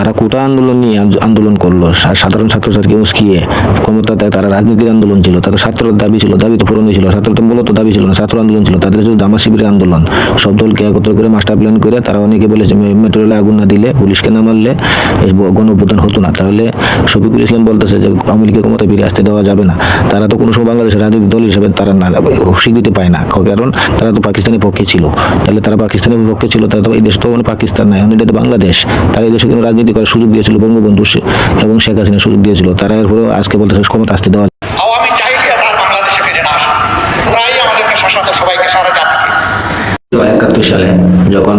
তারা কোটা আন্দোলন নিয়ে আন্দোলন করল। সাধারণ ছাত্রছাত্রীকে উস্কিয়ে ক্ষমতাতে তারা, রাজনীতির আন্দোলন ছিল, তাদের ছাত্রের দাবি ছিল, দাবি তো পূরণ হয়েছিল ছাত্রদের মূলত দাবি ছিল না ছাত্র আন্দোলন ছিল, তাদের শুধু জামা শিবিরের আন্দোলন, সব দলকে একত্র করে মাস্টার প্ল্যান করে তারা অনেকে বলেছে, মে- মেট্রো আগুন না দিলে পুলিশকে না মারলে গণঅভ্যুত্থান হতো না। তাহলে শফিকুল ইসলাম বলতেছে যে, আওয়ামী লীগের ক্ষমতা ফিরে আসতে দেওয়া যাবে না। তারা তো কোনো সময় বাংলাদেশের রাজনৈতিক দল হিসেবে তারা না, স্বীকৃতি পায় না কারণ তারা তো পাকিস্তানের পক্ষে ছিল। তাহলে তারা পাকিস্তানের পক্ষে ছিল, তারা তো এই দেশ তো পাকিস্তান এখন এটা তো বাংলাদেশ। তারা এই দেশে কোনো রাজনীতি করার সুযোগ দিয়েছিল বঙ্গবন্ধু এবং শেখ হাসিনা সুযোগ দিয়েছিল। তারা এরপরেও আজকে বলতে ক্ষমতা আসতে দেওয়া একাত্তর সালে যখন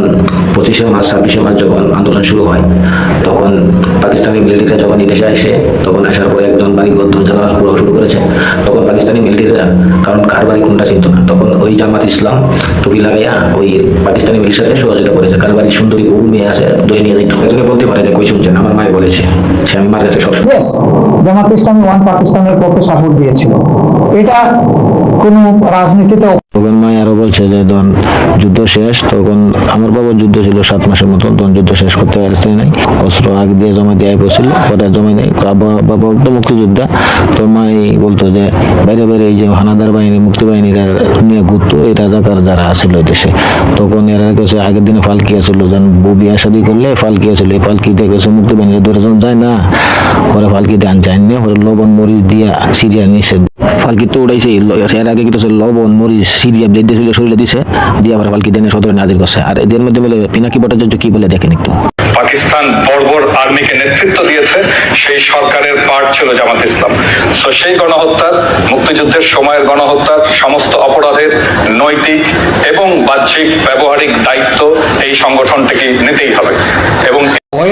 পঁচিশে মার্চ ছাব্বিশে মার্চ যখন আন্দোলন শুরু হয় তখন পাকিস্তানি মিলিটারিরা যখন এই আসে তখন আসার পরে একজন বাড়ি গদ্দর জ্বালা পুরো শুরু করেছে, তখন পাকিস্তানি মিলিটারিরা কারণ কার বাড়ি কোনটা চিনত না। তখন ওই জামাত ইসলাম টুপি লাগাইয়া ওই পাকিস্তানি সাথে সহযোগিতা করেছে। কার বাড়ি সুন্দরী বউ মেয়ে আছে যাইতো এজন্য বলতে পারে যে, কই শুনছেন? আমার মায় বলেছে। সে আমি মার কাছে সব জামাত ইসলামী ওয়ান পাকিস্তানের পক্ষে সাপোর্ট দিয়েছিল। এটা কোনো রাজনীতিতে তখন মায় আরও বলছে যে যুদ্ধ শেষ। তখন আমার যুদ্ধ ছিল সাত মাসের যুদ্ধ শেষ করতে পারছে নাই। অস্ত্র আগে দিয়ে জমা দিয়ে পরে জমা নেই। বাবা মুক্তিযোদ্ধা তো মাই বলতো যে, বাইরে বাইরে এই যে হানাদার বাহিনী, মুক্তি নিয়ে ঘুরতো, এই রাজাকার যারা আছিল দেশে। তখন এরা আগের দিনে ফালকি আছিল যেন বউ শাদি করলে ফালকি আছিল। এই ফালকি দিয়ে গেছে মুক্তি বাহিনী যায় না। ওরা ফালকি দিয়ে যায় না লবণ মরিচ দিয়া সিরিয়া নিছে উড়াইছে এর আগে কিন্তু সিরিয়া ব্লেড দিয়ে শরীরে দিছে, দিয়ে আবার ফালকি দেনে সদরে নাজির করছে। আর এদের মধ্যে বলে পিনাকি ভট্টাচার্য কি বলে দেখেন একটু। পাকিস্তান বর্বর আর্মিকে নেতৃত্ব দিয়েছে সেই সরকারের ছিল জামাত ইসলাম। সেই গণহত্যার, মুক্তিযুদ্ধের সময়ের গণহত্যার সমস্ত অপরাধের নৈতিক এবং বাহ্যিক, ব্যবহারিক দায়িত্ব এই সংগঠনটিকে নিতেই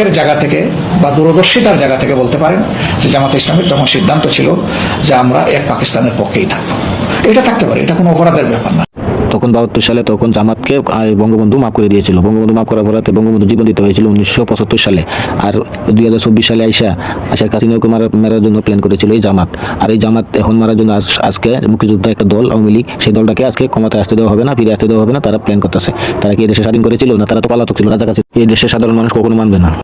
ভয়ের জায়গা থেকে বা দূরদর্শিতার জায়গা থেকে বলতে পারেন যে জামাত ইসলামের তখন সিদ্ধান্ত ছিল যে আমরা এক পাকিস্তানের পক্ষেই থাকব। এটা থাকতে পারে, এটা কোনো অপরাধের ব্যাপার না। তখন বাহাত্তর সালে তখন জামাতকে বঙ্গবন্ধু মাফ করে দিয়েছিল। বঙ্গবন্ধু মাফ করার পরে বঙ্গবন্ধু জীবন দিতে হয়েছিল উনিশশো পঁচাত্তর সালে। আর দুই হাজার চব্বিশ সালে আইসা আশার কাসিনাকে মারা মারার জন্য প্ল্যান করেছিল এই জামাত। আর এই জামাত এখন মারার জন্য আজ- আজকে মুক্তিযুদ্ধ একটা দল, আওয়ামী লীগ, সেই দলটাকে আজকে ক্ষমতায় আসতে দেওয়া হবে না, ফিরে আসতে দেওয়া হবে না, তারা প্ল্যান করতেছে। তারা কি এই দেশে স্বাধীন করেছিল না, তারা তো পালাতক ছিল রাজা কাছে এই দেশের সাধারণ মানুষ কখনো মানবে না।